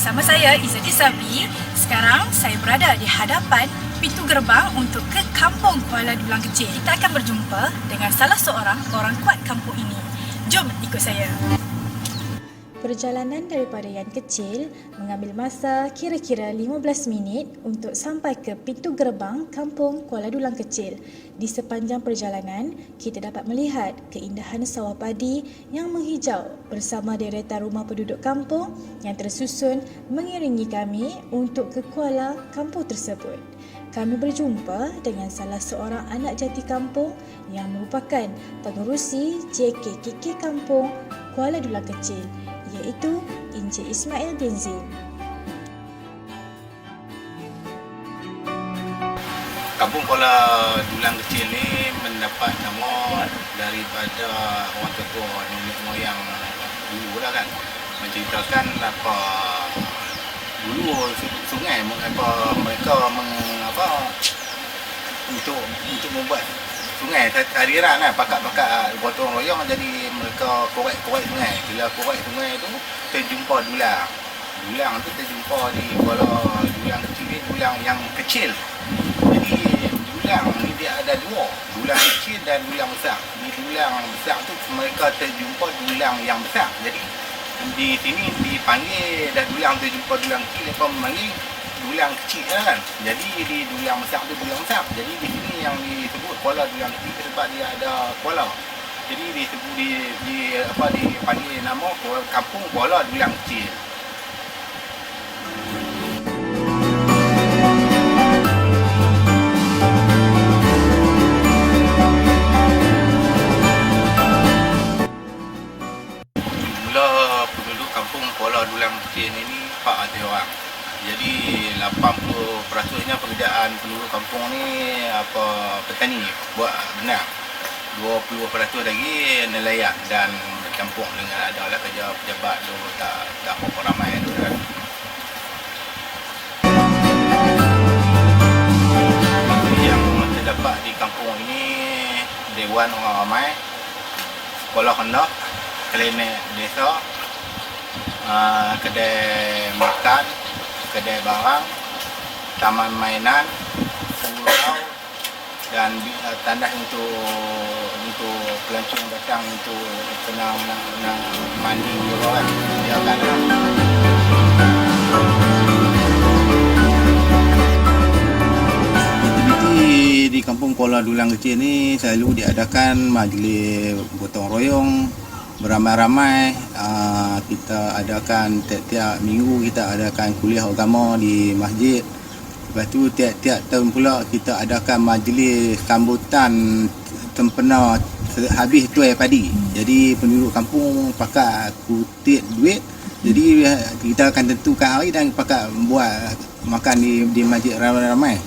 bersama saya Izzati Sabi. Sekarang saya berada di hadapan pintu gerbang untuk ke Kampung Kuala Dulang Kecil. Kita akan berjumpa dengan salah seorang orang kuat kampung ini. Jom ikut saya. Perjalanan daripada yang kecil mengambil masa kira-kira 15 minit untuk sampai ke pintu gerbang kampung Kuala Dulang Kecil. Di sepanjang perjalanan, kita dapat melihat keindahan sawah padi yang menghijau bersama deretan rumah penduduk kampung yang tersusun mengiringi kami untuk ke Kuala kampung tersebut. Kami berjumpa dengan salah seorang anak jati kampung yang merupakan pengerusi JKKK Kampung Kuala Dulang Kecil iaitu Encik Ismail bin Zain. Kampung Kuala Dulang Kecil ni mendapat nama daripada orang tua nenek moyang dulu lah kan menceritakan apa dulu sungai apa mereka meng, apa untuk untuk membuat sungai aliran lah pakat-pakat gotong royong jadi mereka korek-korek sungai. Bila korek sungai tu terjumpa dulang. Dulang tu terjumpa di Kuala dulang kecil ni dulang yang kecil. Jadi dulang ni dia ada dua dulang kecil dan dulang besar. Di dulang besar tu mereka terjumpa dulang yang besar. Jadi di sini dipanggil dah dulang terjumpa dulang kecil mereka memanggil dulang kecil kan. Jadi di dulang besar tu dulang besar. Jadi di sini yang disebut kuala dulang kecil sebab dia ada kuala. Jadi disebut di, di apa dipanggil nama kampung kuala dulang kecil. Mula penduduk kampung Kuala Dulang Kecil ini Pak ada orang jadi 80% nya pekerjaan penduduk kampung ni apa petani buat benar. 20% lagi nelayan dan bercampur dengan ada lah kerja pejabat tu tak tak berapa ramai tu kan. Yang terdapat di kampung ini Dewan Orang Ramai Sekolah Rendah Klinik Desa uh, Kedai Makan kedai barang, taman mainan, pulau dan uh, tandas untuk untuk pelancong datang untuk senang nak, nak mandi juga kan. Dia Aktiviti di kampung Kuala Dulang Kecil ni selalu diadakan majlis gotong royong beramai-ramai uh, kita adakan tiap-tiap minggu kita adakan kuliah agama di masjid. Lepas tu tiap-tiap tahun pula kita adakan majlis sambutan tempena habis tuai padi. Jadi penduduk kampung pakat kutip duit. Jadi kita akan tentukan hari dan pakat buat makan di, di masjid ramai-ramai.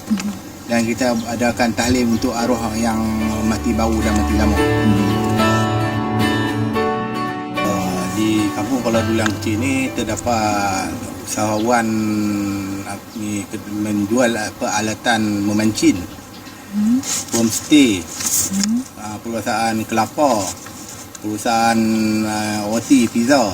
Dan kita adakan tahlim untuk arwah yang mati baru dan mati lama di kampung Kuala Dulang Kecil ni terdapat usahawan ni menjual peralatan memancing hmm. homestay hmm. perusahaan kelapa perusahaan uh, roti pizza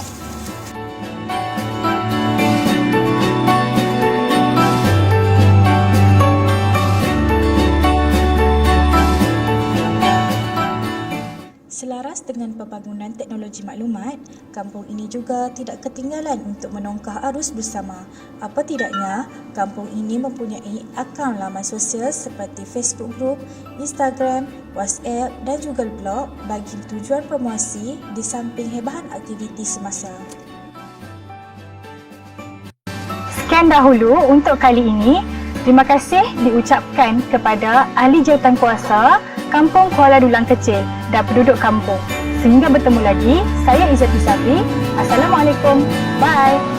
pembangunan teknologi maklumat, kampung ini juga tidak ketinggalan untuk menongkah arus bersama. Apa tidaknya, kampung ini mempunyai akaun laman sosial seperti Facebook Group, Instagram, WhatsApp dan juga blog bagi tujuan promosi di samping hebahan aktiviti semasa. Sekian dahulu untuk kali ini. Terima kasih diucapkan kepada Ahli Jawatankuasa Kampung Kuala Dulang Kecil dan penduduk kampung. Sehingga bertemu lagi, saya Izzati Safi. Assalamualaikum. Bye.